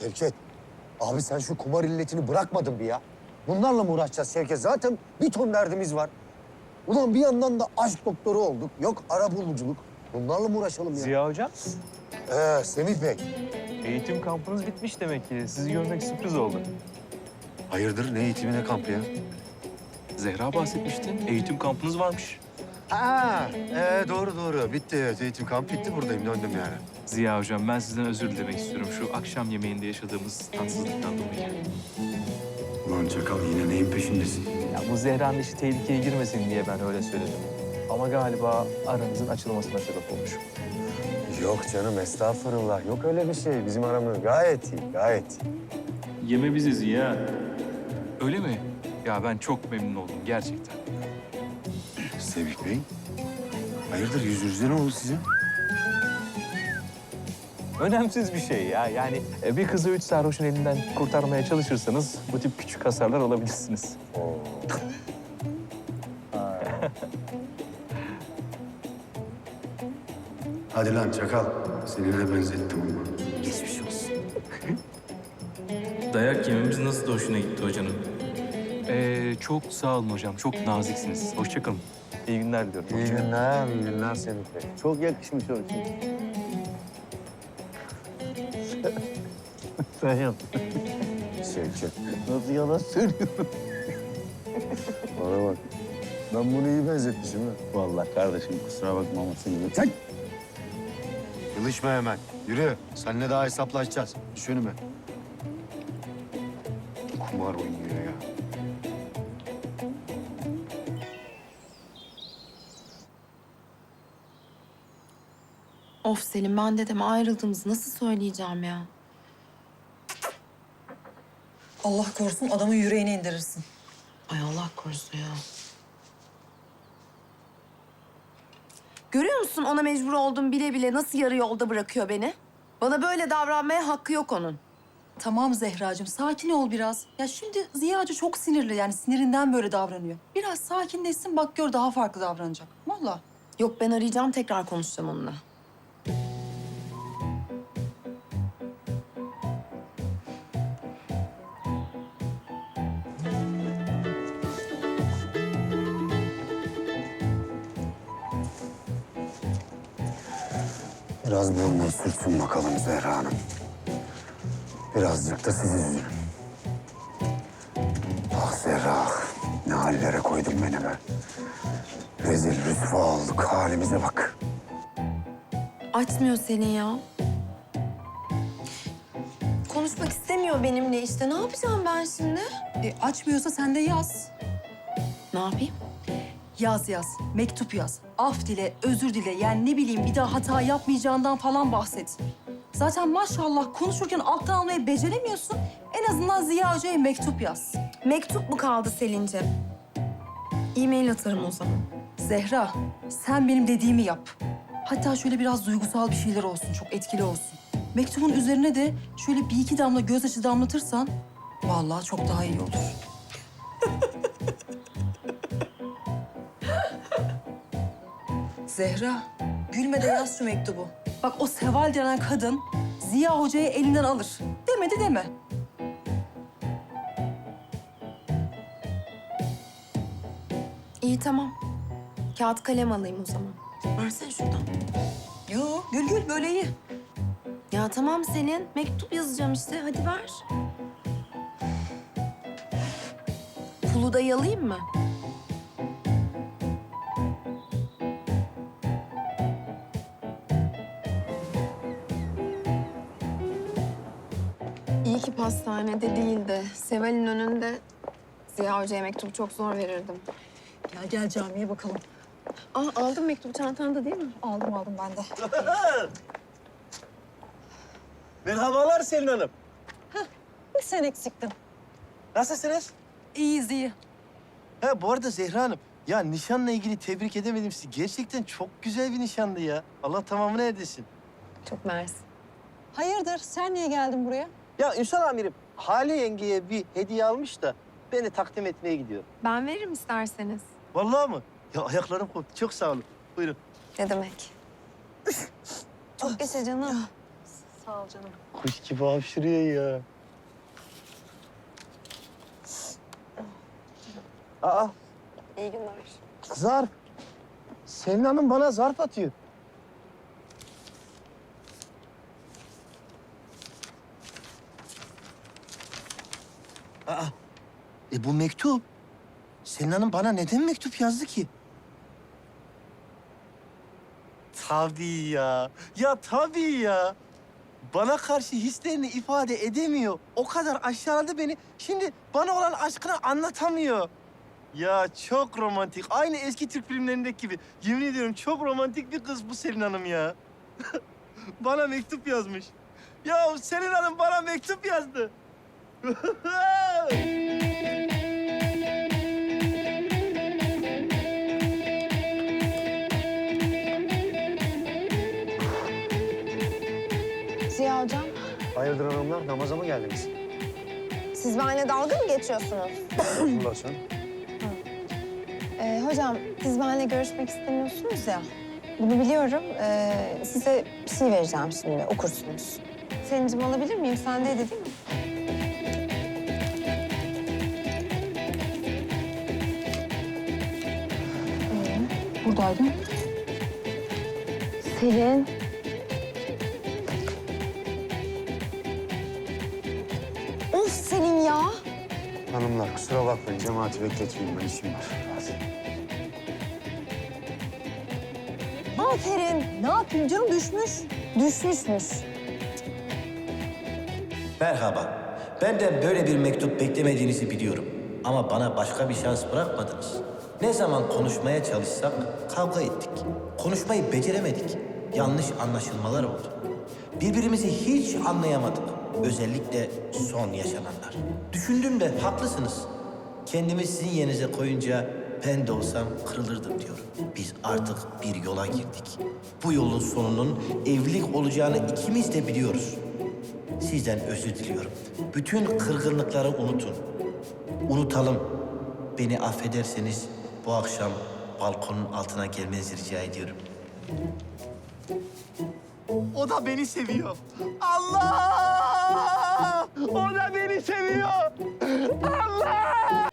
Şevket, abi sen şu kumar illetini bırakmadın bir ya. Bunlarla mı uğraşacağız Şevket? Zaten bir ton derdimiz var. Ulan bir yandan da aşk doktoru olduk. Yok ara buluculuk. Bunlarla mı uğraşalım ya? Ziya Hocam, Ee, Semih Bey. eğitim kampınız bitmiş demek ki. Sizi görmek sürpriz oldu. Hayırdır ne eğitimi ne kampı ya? Zehra bahsetmişti. Eğitim kampınız varmış. Ha, ee, doğru doğru. Bitti evet. Eğitim kampı bitti. Buradayım. Döndüm yani. Ziya Hocam, ben sizden özür dilemek istiyorum. Şu akşam yemeğinde yaşadığımız tatsızlıktan dolayı. Ulan çakal yine neyin peşindesin? Ya bu Zehra'nın işi tehlikeye girmesin diye ben öyle söyledim. Ama galiba aranızın açılmasına sebep olmuş. Yok canım estağfurullah. Yok öyle bir şey. Bizim aramız gayet iyi. Gayet iyi. Yeme bizi Ziya. Öyle mi? Ya ben çok memnun oldum gerçekten. Semih Bey. Hayırdır yüzünüzde ne oldu sizin? Önemsiz bir şey ya. Yani e, bir kızı üç sarhoşun elinden kurtarmaya çalışırsanız bu tip küçük hasarlar alabilirsiniz. Hadi lan çakal. Seni de benzettim ama. Geçmiş olsun. Dayak yememiz nasıl da hoşuna gitti hocanın. Ee, çok sağ olun hocam. Çok naziksiniz. Hoşçakalın. İyi günler diliyorum. İyi günler, iyi günler Semih Bey. Çok yakışmış o. Sen yap. Şevket, Nasıl yalan söylüyorsun? bana bak. Ben bunu iyi benzetmişim ha. Vallahi kardeşim kusura bakma ama seni Sen! Yılışma hemen. Yürü. Seninle daha hesaplaşacağız. Düş önüme. Kumar oynuyor ya. Of Selim ben dedeme ayrıldığımızı nasıl söyleyeceğim ya? Allah korusun adamın yüreğine indirirsin. Ay Allah korusun ya. Görüyor musun ona mecbur oldum bile bile nasıl yarı yolda bırakıyor beni? Bana böyle davranmaya hakkı yok onun. Tamam Zehracığım sakin ol biraz. Ya şimdi Ziya Hoca çok sinirli yani sinirinden böyle davranıyor. Biraz sakinleşsin bak gör daha farklı davranacak. Vallahi. Yok ben arayacağım tekrar konuşacağım onunla. Biraz burnunu sürtsün bakalım Zehra Hanım. Birazcık da siz üzülün. Ah Zehra, ah. ne hallere koydun beni be. Rezil rüsva olduk, halimize bak. Açmıyor seni ya. Konuşmak istemiyor benimle işte. Ne yapacağım ben şimdi? E, açmıyorsa sen de yaz. Ne yapayım? Yaz yaz. Mektup yaz. Af dile, özür dile. Yani ne bileyim bir daha hata yapmayacağından falan bahset. Zaten maşallah konuşurken alttan almayı beceremiyorsun. En azından Ziya Hoca'ya mektup yaz. Mektup mu kaldı Selin'ciğim? E-mail atarım o zaman. Zehra, sen benim dediğimi yap. Hatta şöyle biraz duygusal bir şeyler olsun, çok etkili olsun. Mektubun üzerine de şöyle bir iki damla gözyaşı damlatırsan... ...vallahi çok daha iyi olur. Zehra, gülme de yaz şu mektubu. Bak o Seval denen kadın Ziya Hoca'yı elinden alır. Demedi deme. İyi tamam. Kağıt kalem alayım o zaman. Versene şuradan. Yo, gül gül böyle iyi. Ya tamam Selin. Mektup yazacağım işte. Hadi ver. Pulu da yalayayım mı? İyi ki pastanede değil de Seval'in önünde Ziya Hoca'ya mektubu çok zor verirdim. Ya gel camiye bakalım. Aa, aldın mektubu çantanda değil mi? Aldım aldım ben de. Merhabalar Selin Hanım. Bir sen eksiktin. Nasılsınız? İyiyiz iyi. Ha bu arada Zehra Hanım. Ya nişanla ilgili tebrik edemedim sizi. Gerçekten çok güzel bir nişandı ya. Allah tamamını erdirsin. Çok mersi. Hayırdır sen niye geldin buraya? Ya Ünsal amirim Hale yengeye bir hediye almış da beni takdim etmeye gidiyor. Ben veririm isterseniz. Vallahi mı? Ya ayaklarım koptu. Çok sağ olun. Buyurun. Ne demek? Çok yaşa canım. Sağ ol canım. kuş gibi hapşırıyor ya. Aa, İyi günler. zarf. Selin Hanım bana zarf atıyor. Aa, e bu mektup. Selin Hanım bana neden mektup yazdı ki? Tabii ya. Ya tabii ya. Bana karşı hislerini ifade edemiyor. O kadar aşağıladı beni. Şimdi bana olan aşkını anlatamıyor. Ya çok romantik. Aynı eski Türk filmlerindeki gibi. Yemin ediyorum çok romantik bir kız bu Selin Hanım ya. bana mektup yazmış. Ya Selin Hanım bana mektup yazdı. Ziya hocam, Hayırdır hanımlar namaza mı geldiniz? siz benimle dalga mı geçiyorsunuz? Allah sen. Ee, hocam, siz benimle görüşmek istemiyorsunuz ya. Bunu biliyorum. Ee, size bir şey vereceğim şimdi, okursunuz. Selin'cim alabilir miyim? Sendeydi değil mi? Buradaydı. Selin. Of Selin ya. Hanımlar kusura bakmayın cemaati bekletmeyeyim ben işim var. Aferin. Ne yapayım canım düşmüş. Düşmüşmüş. Merhaba. Benden böyle bir mektup beklemediğinizi biliyorum. Ama bana başka bir şans bırakmadınız. Ne zaman konuşmaya çalışsak kavga ettik. Konuşmayı beceremedik. Yanlış anlaşılmalar oldu. Birbirimizi hiç anlayamadık. Özellikle son yaşananlar. Düşündüm de haklısınız. Kendimi sizin yerinize koyunca ben de olsam kırılırdım diyorum. Biz artık bir yola girdik. Bu yolun sonunun evlilik olacağını ikimiz de biliyoruz. Sizden özür diliyorum. Bütün kırgınlıkları unutun. Unutalım. Beni affederseniz bu akşam balkonun altına gelmenizi rica ediyorum. O da beni seviyor. Allah! O da beni seviyor. Allah!